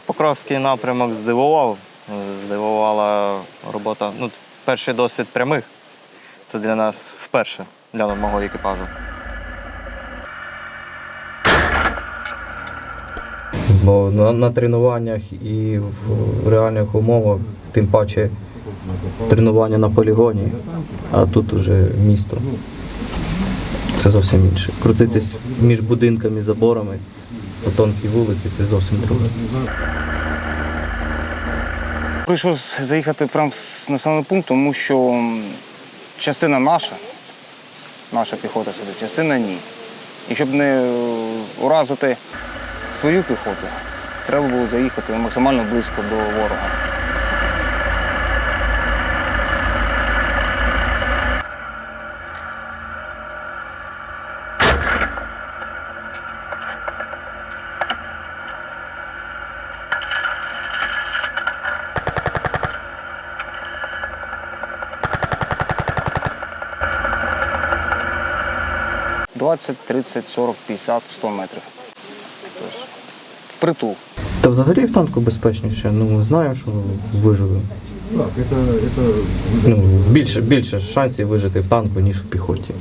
Покровський напрямок здивував. Здивувала робота. Ну, перший досвід прямих. Це для нас вперше, для мого екіпажу. Бо на, на тренуваннях і в реальних умовах, тим паче тренування на полігоні, а тут уже місто. Це зовсім інше. Крутитись між будинками, заборами по тонкій вулиці це зовсім друге. Прийшов заїхати прямо в населений пункт, тому що частина наша, наша піхота сидить, частина ні. І щоб не е, уразити свою піхоту, треба було заїхати максимально близько до ворога. – 20, 30, 40, 50, 100 метрів. Тобто, притул. Та взагалі в танку безпечніше. Ну, ми знаємо, що виживемо. Так, це, это Ну, більше, більше шансів вижити в танку, ніж в піхоті.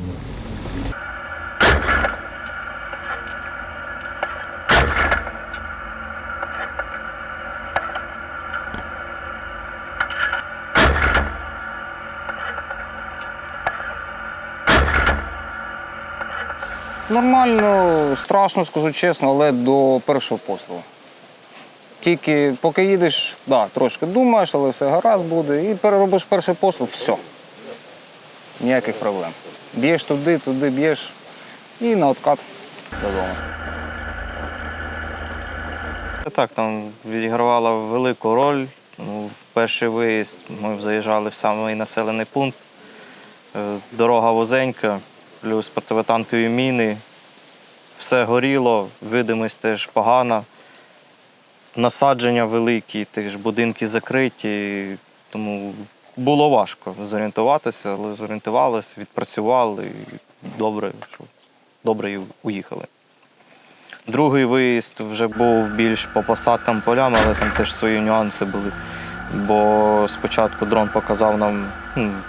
Нормально, страшно, скажу чесно, але до першого послугу. Тільки поки їдеш, да, трошки думаєш, але все гаразд буде. І переробиш перший послуг, все. Ніяких проблем. Б'єш туди, туди б'єш і на откат додому. Так, там відігравала велику роль. Ну, перший виїзд ми заїжджали в самий населений пункт. Е, Дорога вузенька, плюс противотанкові міни. Все горіло, видимість теж погана. Насадження великі, теж будинки закриті. Тому було важко зорієнтуватися, але зорієнтувалися, відпрацювали і добре, що добре уїхали. Другий виїзд вже був більш по посадкам полям, але там теж свої нюанси були. Бо спочатку дрон показав нам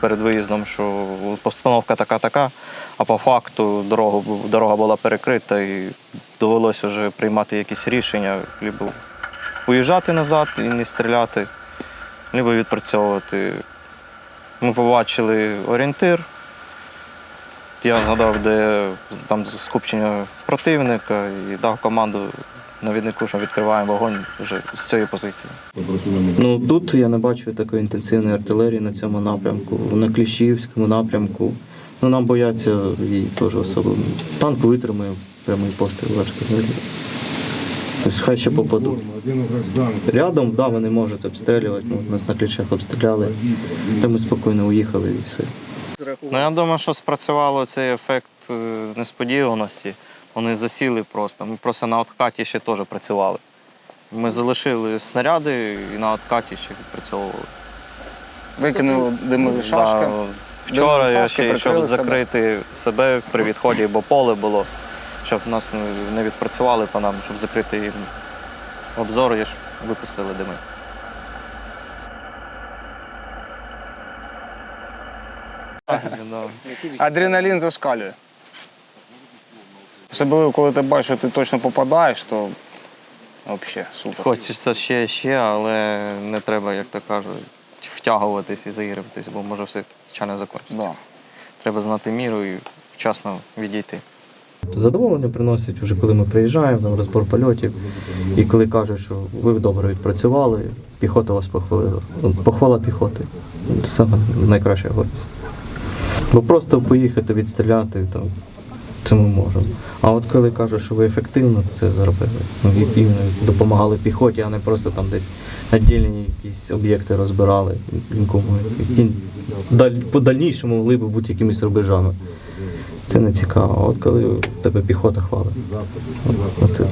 перед виїздом, що постановка така-така, а по факту дорога, дорога була перекрита і довелося вже приймати якісь рішення, либо уїжджати назад і не стріляти, либо відпрацьовувати. Ми побачили орієнтир. Я згадав, де там скупчення противника і дав команду навіднику, що відкриваємо вогонь вже з цієї позиції. Ну тут я не бачу такої інтенсивної артилерії на цьому напрямку. На Кліщівському напрямку. Ну нам бояться її теж особливо. Танк витримує прямий постріл артилерії. Тобто хай ще гражданин. Рядом, да, вони можуть обстрілювати. Ну, нас на ключах обстріляли. Та ми спокійно уїхали і все. Ну я думаю, що спрацювало цей ефект е, несподіваності. Вони засіли просто. Ми просто на откаті ще теж працювали. Ми залишили снаряди і на откаті ще відпрацьовували. Викинули димові шашки. Да, Вчора я ще щоб закрити себе при відході, бо поле було, щоб нас не- не відпрацювали по нам, щоб закрити їм обзор, і ж випустили дими. Адреналін зашкалює. Особливо, коли ти бачиш, що ти точно попадаєш, то взагалі супер. Хочеться ще, ще, але не треба, як то кажуть, втягуватись і заігруватись, бо може все не закінчиться. Да. Треба знати міру і вчасно відійти. Задоволення приносить вже коли ми приїжджаємо, там розбор польотів. І коли кажуть, що ви добре відпрацювали, піхота вас похвалила. Ну, Похвала піхоти. Це найкраща гордість. Бо просто поїхати відстріляти, там, це ми можемо. А от коли кажуть, що ви ефективно це зробили, ну, і допомагали піхоті, а не просто там десь відділені якісь об'єкти розбирали, нікому, які по дальнішому могли б бути якимись рубежами. Це не цікаво. А от коли тебе піхота хвалить, оце